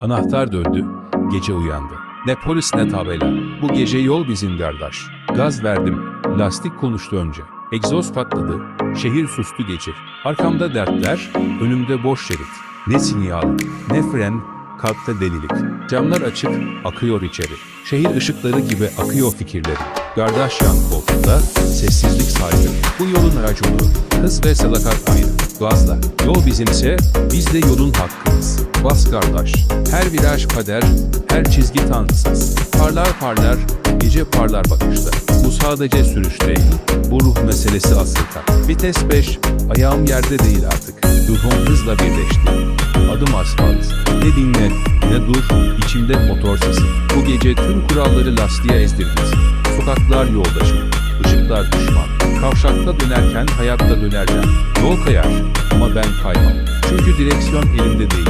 Anahtar döndü, gece uyandı. Ne polis ne tabela. Bu gece yol bizim kardeş. Gaz verdim, lastik konuştu önce. Egzoz patladı, şehir sustu gece. Arkamda dertler, önümde boş şerit. Ne sinyal, ne fren, kalpte delilik. Camlar açık, akıyor içeri. Şehir ışıkları gibi akıyor fikirlerim. Kardeş yan koltukta, sessizlik saygı. Bu yolun raconu, hız ve sadakat aynı. Gazla, yol bizimse, biz de yolun hakkıyız. Bas kardeş, her viraj kader, her çizgi tanrısız. Parlar parlar, gece parlar bakışta. Bu sadece sürüş değil, bu ruh meselesi asılta. Vites 5, ayağım yerde değil artık. Ruhum hızla birleşti. Adım asfalt. Ne dinle, ne dur, içimde motor sesi. Bu gece tüm kuralları lastiğe ezdirdiniz. Sokaklar yoldaşım, ışıklar düşman. Kavşakta dönerken hayatta dönerken. Yol kayar ama ben kaymam. Çünkü direksiyon elimde değil,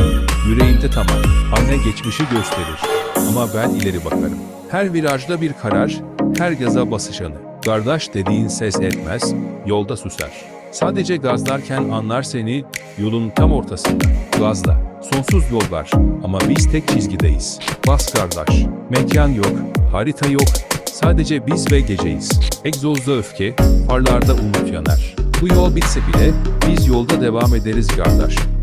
yüreğimde tamam. Anne geçmişi gösterir ama ben ileri bakarım. Her virajda bir karar, her gaza basış anı. Kardeş dediğin ses etmez, yolda susar. Sadece gazlarken anlar seni yolun tam ortasında. Gazla. Sonsuz yol var ama biz tek çizgideyiz. Bas kardeş. Mekan yok, harita yok. Sadece biz ve geceyiz. Egzozda öfke, farlarda umut yanar. Bu yol bitse bile biz yolda devam ederiz kardeş.